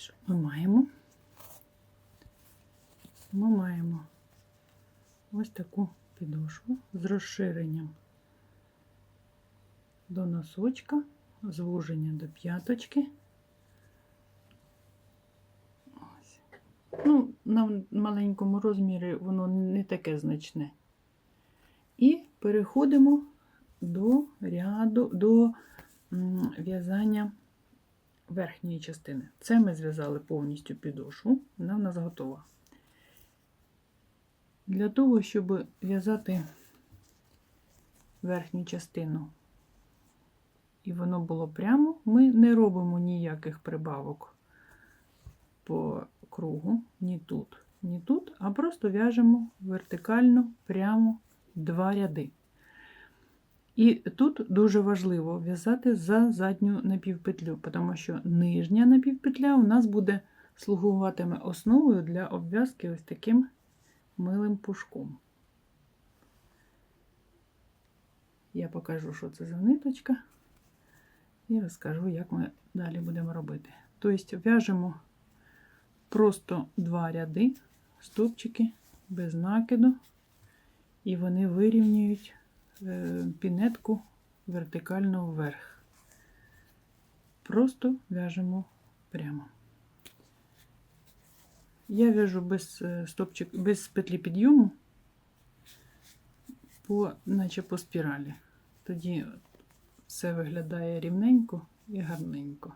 Що ми маємо? Ми маємо ось таку підошву з розширенням до носочка, звуження до п'яточки. Ну, на маленькому розмірі воно не таке значне. І переходимо до ряду, до в'язання верхньої частини. Це ми зв'язали повністю підошву, вона в нас готова. Для того, щоб в'язати верхню частину, і воно було прямо, ми не робимо ніяких прибавок по кругу, ні тут, ні тут, а просто в'яжемо вертикально прямо два ряди. І тут дуже важливо в'язати за задню напівпетлю, тому що нижня напівпетля у нас буде слугуватиме основою для обв'язки ось таким милим пушком. Я покажу, що це за ниточка, і розкажу, як ми далі будемо робити. Тобто в'яжемо просто два ряди, стовпчики без накиду, і вони вирівнюють пінетку вертикально вверх. Просто в'яжемо прямо. Я в'яжу без е, стопчик, без петлі підйому, по, наче по спіралі. Тоді все виглядає рівненько і гарненько.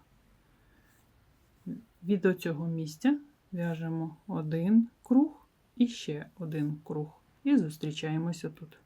Від оцього місця в'яжемо один круг і ще один круг. І зустрічаємося тут.